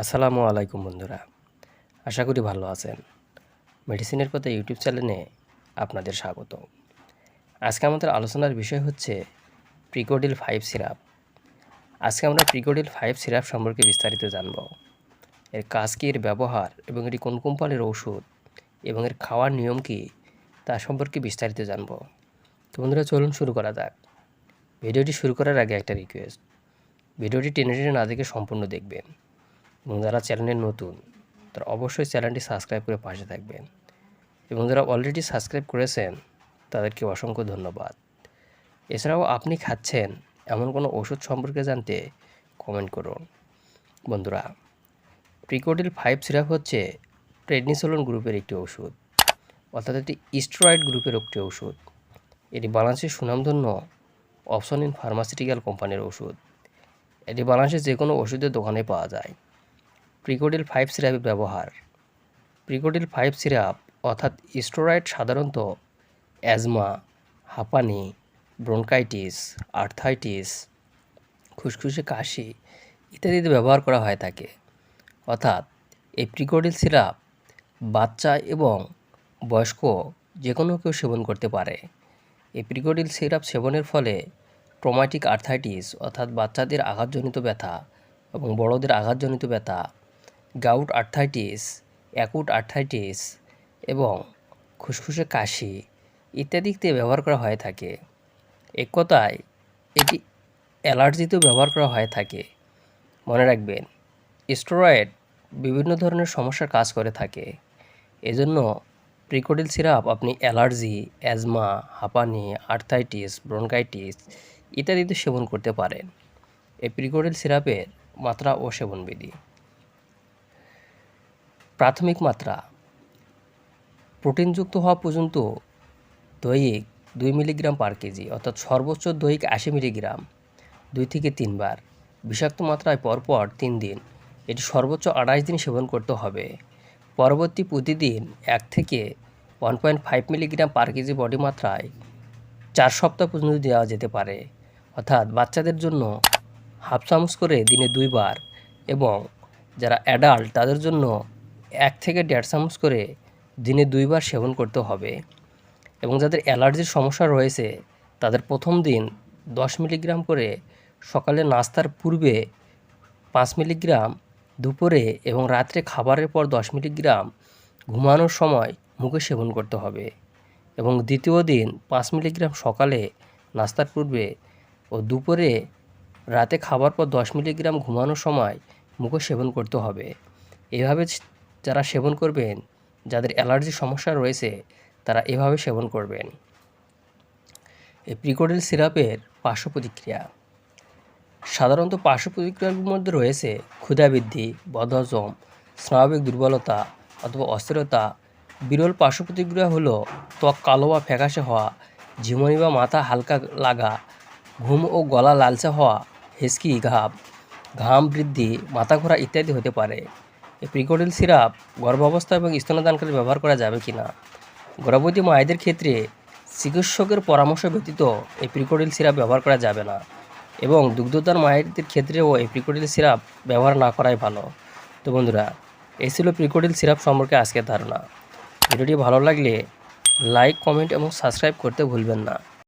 আসসালামু আলাইকুম বন্ধুরা। আশা করি ভালো আছেন। মেডিসিনের কথা ইউটিউব চ্যানেলে আপনাদের স্বাগত। আজকে আমাদের আলোচনার বিষয় হচ্ছে প্রিকোডিল ফাইভ সিরাপ। আজকে আমরা প্রিকোডিল ফাইভ সিরাপ সম্পর্কে বিস্তারিত জানব। এর কাজ কী, এর ব্যবহার এবং এটি কোন কোম্পানির ঔষধ এবং এর খাওয়ার নিয়ম কী, তা সম্পর্কে বিস্তারিত জানব। তো বন্ধুরা, চলুন শুরু করা যাক। ভিডিওটি শুরু করার আগে একটা রিকোয়েস্ট ভিডিওটি টেনে টেনে না দেখে সম্পূর্ণ দেখবেন। যারা চ্যানেলে নতুন, তারা অবশ্যই চ্যানেলটি সাবস্ক্রাইব করে পাশে থাকবেন। এবং যারা অলরেডি সাবস্ক্রাইব করেছেন, তাদেরকে অসংখ্য ধন্যবাদ। এছাড়াও আপনি খাচ্ছেন এমন কোনো ওষুধ সম্পর্কে জানতে কমেন্ট করুন। বন্ধুরা প্রিকোডিল ফাইভ সিরাপ হচ্ছে প্রেডনিসোলন গ্রুপের একটি ওষুধ, অর্থাৎ একটি স্টেরয়েড গ্রুপের একটি ওষুধ। এটি বাংলাদেশের সুনামধন্য অপশন ইন ফার্মাসিউটিক্যাল কোম্পানির ওষুধ। এটি বাংলাদেশের যে কোনো ওষুধের দোকানে পাওয়া যায়। প্রিকোডিল ফাইভ সিরাপের ব্যবহার। প্রিকোডিল ফাইভ সিরাপ অর্থাৎ স্টোরাইড সাধারণত অ্যাজমা, হাঁপানি, ব্রোনকাইটিস, আর্থাইটিস, খুসখুসে কাশি ইত্যাদিতে ব্যবহার করা হয়ে থাকে। অর্থাৎ এই প্রিকোডিল সিরাপ বাচ্চা এবং বয়স্ক যে কোনো কেউ সেবন করতে পারে। এই প্রিকোডিল সিরাপ সেবনের ফলে ট্রমাটিক আর্থাইটিস অর্থাৎ বাচ্চাদের আঘাতজনিত ব্যথা এবং বড়দের আঘাতজনিত ব্যথা গাউট আর্থাইটিস অ্যাকুট আর্থাইটিস এবং খুসখুসে কাশি ইত্যাদিতে ব্যবহার করা হয়ে থাকে। এক কথায় এটি অ্যালার্জিতেও ব্যবহার করা হয়ে থাকে। মনে রাখবেন, স্টেরয়েড বিভিন্ন ধরনের সমস্যার কাজ করে থাকে। এজন্য প্রিকোডিল সিরাপ আপনি অ্যালার্জি, অ্যাজমা, হাঁপানি, আর্থাইটিস, ব্রনকাইটিস ইত্যাদিতে সেবন করতে পারেন। এই প্রিকোডিল সিরাপের মাত্রা ও সেবনবিধি। প্রাথমিক মাত্রা। প্রোটিনযুক্ত হওয়া পর্যন্ত দৈহিক দুই মিলিগ্রাম পার কেজি, অর্থাৎ সর্বোচ্চ দৈহিক আশি মিলিগ্রাম, দুই থেকে তিনবার বিষাক্ত মাত্রায় পরপর তিন দিন। এটি সর্বোচ্চ আড়াইশ দিন সেবন করতে হবে। পরবর্তী প্রতিদিন এক থেকে one point five milligram per K G body মাত্রায় চার সপ্তাহ পর্যন্ত দেওয়া যেতে পারে। অর্থাৎ বাচ্চাদের জন্য হাফ চামচ করে দিনে দুইবার এবং যারা অ্যাডাল্ট তাদের জন্য এক থেকে দেড় চামচ করে দিনে দুইবার সেবন করতে হবে এবং যাদের অ্যালার্জির সমস্যা রয়েছে, তাদের প্রথম দিন দশ মিলিগ্রাম করে সকালে নাস্তার পূর্বে পাঁচ মিলিগ্রাম, দুপুরে এবং রাত্রে খাবারের পর দশ মিলিগ্রাম ঘুমানোর সময় মুখে সেবন করতে হবে এবং দ্বিতীয় দিন পাঁচ মিলিগ্রাম সকালে নাস্তার পূর্বে ও দুপুরে রাতে খাবার পর দশ মিলিগ্রাম ঘুমানোর সময় মুখে সেবন করতে হবে। এভাবে যারা সেবন করবেন, যাদের অ্যালার্জি সমস্যা রয়েছে, তারা এভাবে সেবন করবেন। এই প্রিকোডেল সিরাপের পার্শ্ব প্রতিক্রিয়া সাধারণত পার্শ্ব প্রতিক্রিয়ার মধ্যে রয়েছে ক্ষুধাবৃদ্ধি বদহজম স্নায়বিক দুর্বলতা অথবা অস্থিরতা। বিরল পার্শ্ব প্রতিক্রিয়া হলো ত্বক কালো বা ফ্যাকাশে হওয়া, ঝিমনি বা মাথা হালকা লাগা, ঘুম ও গলা লালচে হওয়া, হেসকি, ঘাম ঘাম বৃদ্ধি, মাথা ঘোরা ইত্যাদি হতে পারে। প্রিকোডিল সিরাপ গর্ভাবস্থা এবং স্তনদানকালে ব্যবহার করা যাবে কি না? গর্ভবতী মায়েদের ক্ষেত্রে চিকিৎসকের পরামর্শ ব্যতীত এই প্রিকোডিল সিরাপ ব্যবহার করা যাবে না এবং দুগ্ধদার মায়েদের ক্ষেত্রেও এই প্রিকোডিল সিরাপ ব্যবহার না করাই ভালো। তো বন্ধুরা এই ছিল প্রিকোডিল সিরাপ সম্পর্কে আজকের ধারণা। ভিডিওটি ভালো লাগলে লাইক, কমেন্ট এবং সাবস্ক্রাইব করতে ভুলবেন না।